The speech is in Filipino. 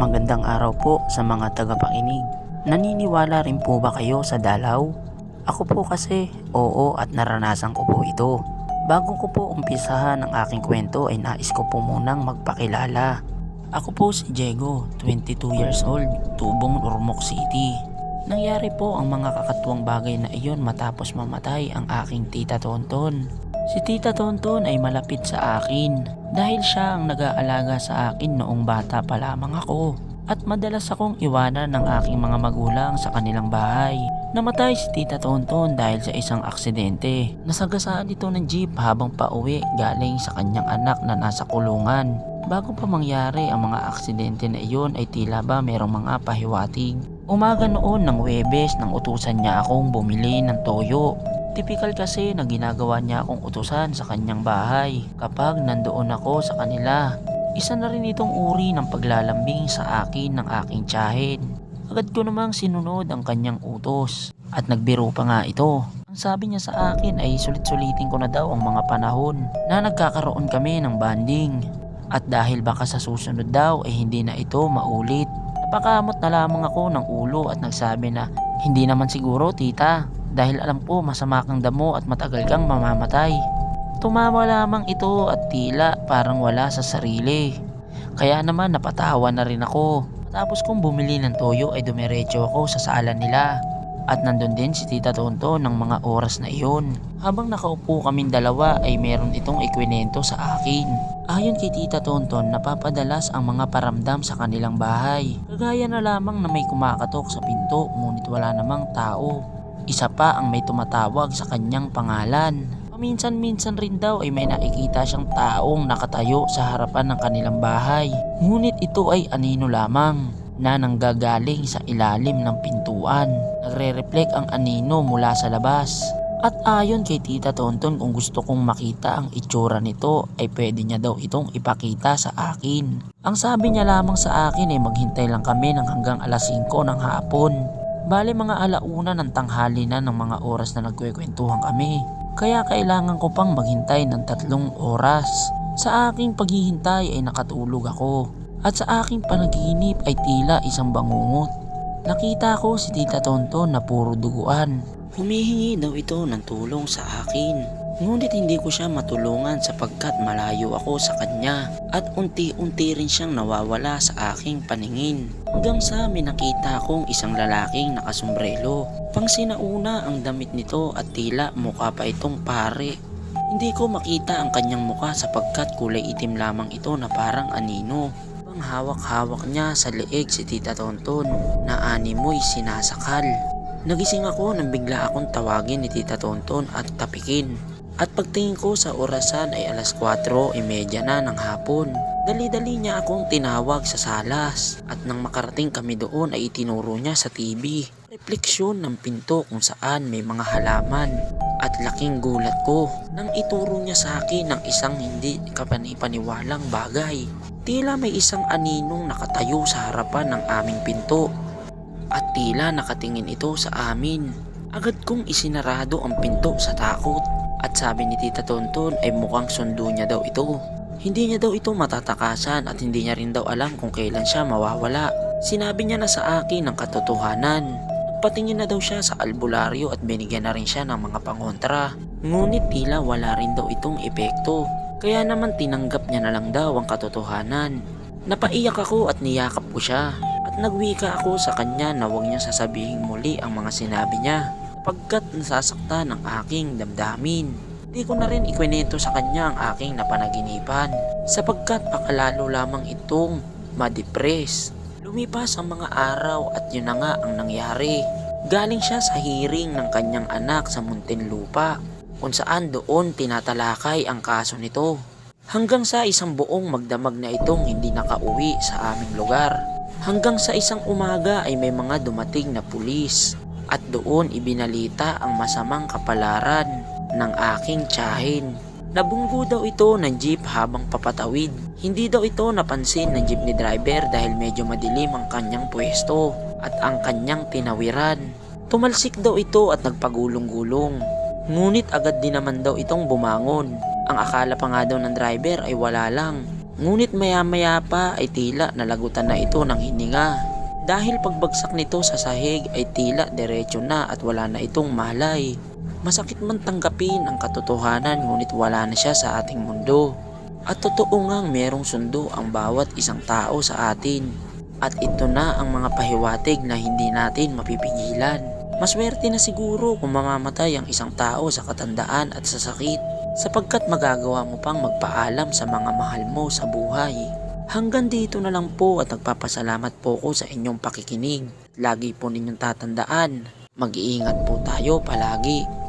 Magandang araw po sa mga tagapakinig. Naniniwala rin po ba kayo sa dalaw? Ako po kasi, oo at naranasan ko po ito. Bago ko po umpisahan ang aking kwento ay nais ko po munang magpakilala. Ako po si Diego, 22 years old, tubong Ormoc City. Nangyari po ang mga kakatuwang bagay na iyon matapos mamatay ang aking tita Tonton. Si Tita Tonton ay malapit sa akin dahil siya ang nag-aalaga sa akin noong bata pa lamang ako. At madalas akong iwanan ng aking mga magulang sa kanilang bahay. Namatay si Tita Tonton dahil sa isang aksidente. Nasagasaan ito ng jeep habang pauwi galing sa kanyang anak na nasa kulungan. Bago pa mangyari ang mga aksidente na iyon ay tila ba merong mga pahiwatig. Umaga noon ng Webes nang utusan niya akong bumili ng toyo. Typical kasi na ginagawa niya akong utusan sa kanyang bahay kapag nandoon ako sa kanila. Isa na rin itong uri ng paglalambing sa akin ng aking tiyahin. Agad ko namang sinunod ang kanyang utos at nagbiro pa nga ito. Ang sabi niya sa akin ay sulit-sulitin ko na daw ang mga panahon na nagkakaroon kami ng banding. At dahil baka sa susunod daw ay hindi na ito maulit. Napakamot na lamang ako ng ulo at nagsabi na hindi naman siguro tita dahil alam ko masama kang damo at matagal kang mamamatay. Tumawa lamang ito at tila parang wala sa sarili. Kaya naman napatawa na rin ako. Matapos kong bumili ng toyo ay dumiretso ako sa sala nila. At nandun din si Tita Tonto ng mga oras na iyon. Habang nakaupo kaming dalawa ay meron itong ikwinento sa akin. Ayon kay Tita Tonton, napapadalas ang mga paramdam sa kanilang bahay. Kagaya na lamang na may kumakatok sa pinto ngunit wala namang tao. Isa pa ang may tumatawag sa kanyang pangalan. Paminsan-minsan rin daw ay may nakikita siyang taong nakatayo sa harapan ng kanilang bahay. Ngunit ito ay anino lamang na nanggagaling sa ilalim ng pintuan. Nagre-reflect ang anino mula sa labas. At ayon kay Tita Tonton kung gusto kong makita ang itsura nito ay pwede niya daw itong ipakita sa akin. Ang sabi niya lamang sa akin ay maghintay lang kami ng hanggang alas 5 ng hapon. Bale mga alauna ng tanghali na ng mga oras na nagkwekwentuhan kami. Kaya kailangan ko pang maghintay ng tatlong oras. Sa aking paghihintay ay nakatulog ako. At sa aking panaginip ay tila isang bangungot. Nakita ko si Tita Tonton na puro duguan. Humihingi daw ito ng tulong sa akin. Ngunit hindi ko siya matulungan sapagkat malayo ako sa kanya at unti-unti rin siyang nawawala sa aking paningin. Hanggang sa may nakita kong isang lalaking nakasombrelo. Pang sinauna ang damit nito at tila mukha pa itong pare. Hindi ko makita ang kanyang mukha sapagkat kulay itim lamang ito na parang anino. Pang hawak-hawak niya sa leeg si Tita Tonton na animoy sinasakal. Nagising ako nang bigla akong tawagin ni Tita Tonton at tapikin. At pagtingin ko sa orasan ay alas 4.30 na ng hapon. Dali-dali niya akong tinawag sa salas at nang makarating kami doon ay itinuro niya sa TV. Refleksyon ng pinto kung saan may mga halaman at laking gulat ko nang ituro niya sa akin ng isang hindi kapanipaniwalang bagay. Tila may isang aninong nakatayo sa harapan ng aming pinto at tila nakatingin ito sa amin. Agad kong isinarado ang pinto sa takot at sabi ni Tita Tonton ay mukhang sundo niya daw ito. Hindi niya daw ito matatakasan at hindi niya rin daw alam kung kailan siya mawawala. Sinabi niya na sa akin ang katotohanan. Nagpatingin na daw siya sa albularyo at binigyan na rin siya ng mga pangontra. Ngunit tila wala rin daw itong epekto. Kaya naman tinanggap niya na lang daw ang katotohanan. Napaiyak ako at niyakap ko siya. At nagwika ako sa kanya na huwag niya sasabihin muli ang mga sinabi niya pagkat nasasakta ng aking damdamin. Di ko na rin ikwenento sa kanya ang aking napanaginipan sapagkat pakalalo lamang itong madepress. Lumipas ang mga araw at yun na nga ang nangyari. Galing siya sa hearing ng kanyang anak sa Muntinlupa kung saan doon tinatalakay ang kaso nito. Hanggang sa isang buong magdamag na itong hindi nakauwi sa aming lugar. Hanggang sa isang umaga ay may mga dumating na pulis at doon ibinalita ang masamang kapalaran ng aking tiyahin. Nabunggo daw ito ng jeep habang papatawid. Hindi daw ito napansin ng jeepney driver dahil medyo madilim ang kanyang pwesto at ang kanyang tinawiran. Tumalsik daw ito at nagpagulong-gulong. Ngunit agad din naman daw itong bumangon. Ang akala pa nga daw ng driver ay wala lang. Ngunit maya-maya pa ay tila nalagutan na ito ng hininga. Dahil pagbagsak nito sa sahig ay tila diretsyo na at wala na itong malay. Masakit man tanggapin ang katotohanan ngunit wala na siya sa ating mundo. At totoo ngang merong sundo ang bawat isang tao sa atin. At ito na ang mga pahiwatig na hindi natin mapipigilan. Maswerte na siguro kung mamamatay ang isang tao sa katandaan at sa sakit sapagkat magagawa mo pang magpaalam sa mga mahal mo sa buhay. Hanggang dito na lang po at nagpapasalamat po ko sa inyong pakikinig. Lagi po ninyong tatandaan, mag-iingat po tayo palagi.